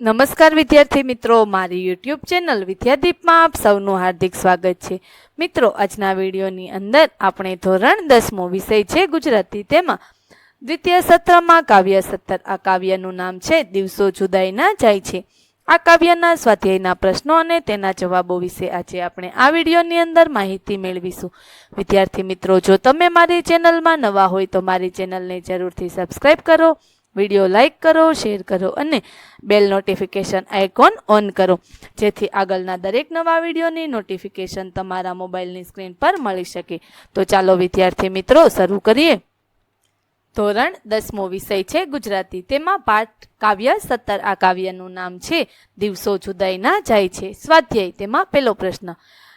નમસ્કાર વિદ્યાર્થી મિત્રો, મારી યુટ્યુબ ચેનલ વિદ્યાદીપમાં આપ સૌનું હાર્દિક સ્વાગત છે. મિત્રો, આજના વિડીયોની અંદર આપણે ધોરણ દસમો વિષય છે ગુજરાતી તેમાં. દ્વિતીય સત્રમાં કાવ્ય સત્તર. આ કાવ્યનું નામ છે, દિવસો જુદાઈના જાય છે આ કાવ્યના સ્વાધ્યાયના પ્રશ્નો અને તેના જવાબો વિશે આજે આપણે આ વિડીયોની અંદર માહિતી મેળવીશું. વિદ્યાર્થી મિત્રો, જો તમે મારી ચેનલમાં નવા હોય તો મારી ચેનલને જરૂરથી સબસ્ક્રાઈબ કરો. વીડિયો લાઇક કરો, શેર કરો અને બેલ નોટિફિકેશન આઇકોન ઓન કરો. જેથી આગળના દરેક નવા વિડીયોની નોટિફિકેશન તમારા મોબાઈલની સ્ક્રીન પર મળી શકે. તો ચાલો, વિદ્યાર્થી મિત્રો, શરૂ કરીએ. ધોરણ દસમો વિષય છે ગુજરાતી. તેમાં પાઠ કાવ્ય, સત્તર આ કાવ્યનું નામ છે. દિવસો જુદાઈના જાય છે. સ્વાધ્યાય તેમાં પહેલો પ્રશ્ન.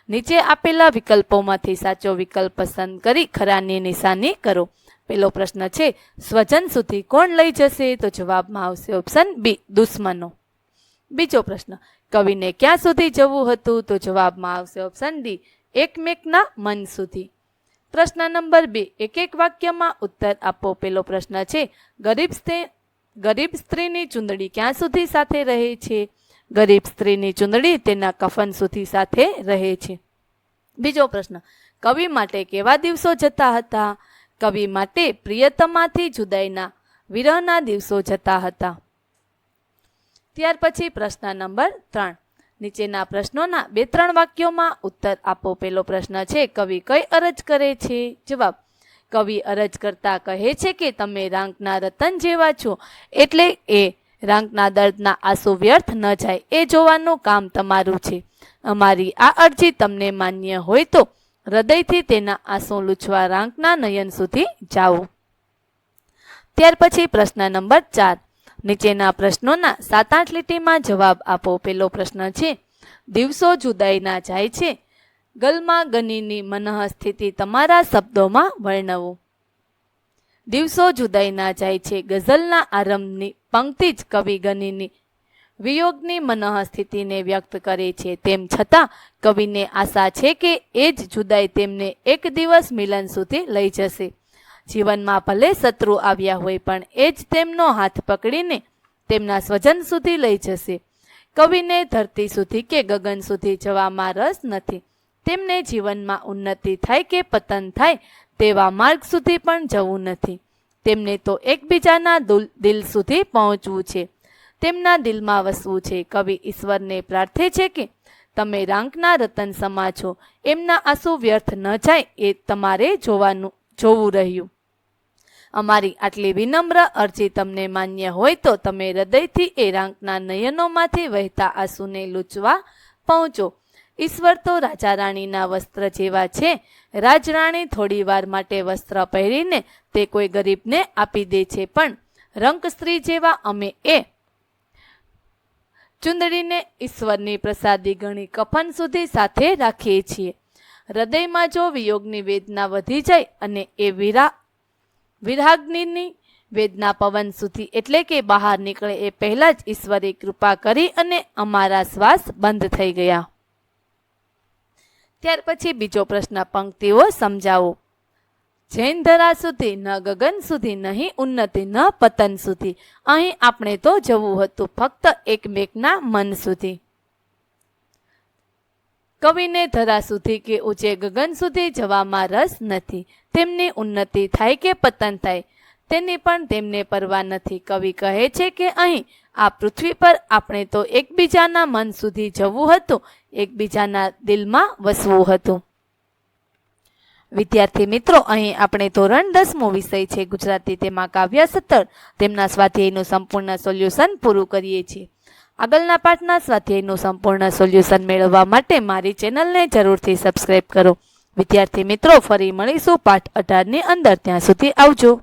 નીચે આપેલા વિકલ્પોમાંથી સાચો વિકલ્પ પસંદ કરી ખરાની નિશાની કરો. પહેલો પ્રશ્ન છે, સ્વજન સુધી કોણ લઈ જશે? તો જવાબમાં આવશે ઓપ્શન બી દુશ્મનો. બીજો પ્રશ્ન, કવિને ક્યાં સુધી જવું હતું? તો જવાબમાં આવશે ઓપ્શન ડી એકમેકના મન સુધી. પ્રશ્ન નંબર બે એક એક વાક્યમાં ઉત્તર આપો? પેલો પ્રશ્ન છે, ગરીબ સ્ત્રી ગરીબ સ્ત્રીની ચૂંદડી ક્યાં સુધી સાથે રહે છે? ગરીબ સ્ત્રીની ચૂંદડી તેના કફન સુધી સાથે રહે છે. બીજો પ્રશ્ન, કવિ માટે કેવા દિવસો જતા હતા? કવિ માટે પ્રિયતમાથી જુદાઈના વિરહના દિવસો જતા હતા. ત્યાર પછી પ્રશ્ન નંબર ત્રણ. નીચેના પ્રશ્નોના બે ત્રણ વાક્યોમાં ઉત્તર આપો. પેલો પ્રશ્ન છે, કવિ કઈ અરજ કરે છે? જવાબ, કવિ અરજ કરતા કહે છે કે તમે રાંકના રતન જેવા છો, એટલે એ રાંકના દર્દના આંસુ વ્યર્થ ન જાય, એ જોવાનું કામ તમારું છે. અમારી આ અરજી તમને માન્ય હોય તો હૃદયથી તેના આંસુ લૂછવા રાંકના નયન સુધી જાઓ. ત્યાર પછી પ્રશ્ન નંબર ચાર. નીચેના પ્રશ્નોના સાત આઠ લીટીમાં જવાબ આપો. પેલો પ્રશ્ન છે, દિવસો જુદાઈના જાય છે. ગલમાં ગનીની મનઃસ્થિતિ તમારા શબ્દોમાં વર્ણવો. દિવસો જુદાઈના જાય છે. ગઝલના આરંભની પંક્તિ જ કવિ ગનીની વિયોગની મનઃસ્થિતિને વ્યક્ત કરે છે. તેમ છતાં, કવિને આશા છે કે એ જ જુદાઈ તેમને એક દિવસ મિલન સુધી લઈ જશે. જીવનમાં ભલે શત્રુ આવ્યા હોય, પણ એ જ તેમનો હાથ પકડીને તેમના સ્વજન સુધી લઈ જશે. કવિને ધરતી સુધી કે ગગન સુધી જવામાં રસ નથી. તેમને જીવનમાં ઉન્નતિ થાય કે પતન થાય, તેવા માર્ગ સુધી પણ જવું નથી. તેમને તો એકબીજાના દુલ- સુધી પહોંચવું છે. તેમના દિલમાં વસવું છે. કવિ ઈશ્વરને પ્રાર્થે છે કે તમે રાંકના રતન સમા છો. એમના આંસુ વ્યર્થ ન જાય એ તમારે જોવાનું, જોવું રહ્યું. અમારી આટલી વિનમ્ર અરજી તમને માન્ય હોય તો તમે હૃદયથી એ રાંકના નયનોમાંથી વહેતા આંસુને લૂંચવા પહોંચો. ઈશ્વર તો રાજા રાણીના વસ્ત્ર જેવા છે. રાજરાણી થોડી વાર માટે વસ્ત્ર પહેરીને તે કોઈ ગરીબને આપી દે છે. પણ રંક સ્ત્રી જેવા અમે એ ચુંદડીને ઈશ્વરની પ્રસાદી ગણી કફન સુધી સાથે રાખીએ છીએ. હૃદયમાં જો વિયોગની વેદના વધી જાય અને એ વિરા વિરાગ્નિની વેદના પવન સુધી એટલે કે બહાર નીકળે એ પહેલાં જ ઈશ્વરે કૃપા કરી અને અમારા શ્વાસ બંધ થઈ ગયા. ત્યાર પછી બીજો પ્રશ્ન, પંક્તિઓ સમજાવો. જૈન ધરા સુધી ન ગગન સુધી નહીં, ઉન્નતિ ન પતન સુધી. અહીં આપણે તો જવું હતું ફક્ત એકમેકના મન સુધી. કવિને ધરા સુધી કે ઊંચે ગગન સુધી જવામાં રસ નથી. તેમની ઉન્નતિ થાય કે પતન થાય? તેની પણ તેમને પરવા નથી. કવિ કહે છે કે અહીં, આ પૃથ્વી પર આપણે તો એકબીજાના મન સુધી જવું હતું, એકબીજાના દિલમાં વસવું હતું. વિદ્યાર્થી મિત્રો, અહીં આપણે ધોરણ દસમો વિષય છે, ગુજરાતી તેમાં કાવ્ય સત્તર તેમના સ્વાધ્યાયનું સંપૂર્ણ સોલ્યુશન પૂરું કરીએ છીએ. આગળના પાઠના સ્વાધ્યાયનું સંપૂર્ણ સોલ્યુશન મેળવવા માટે મારી ચેનલને જરૂરથી સબસ્ક્રાઈબ કરો. વિદ્યાર્થી મિત્રો, ફરી મળીશું પાઠ અઢારની અંદર. ત્યાં સુધી આવજો.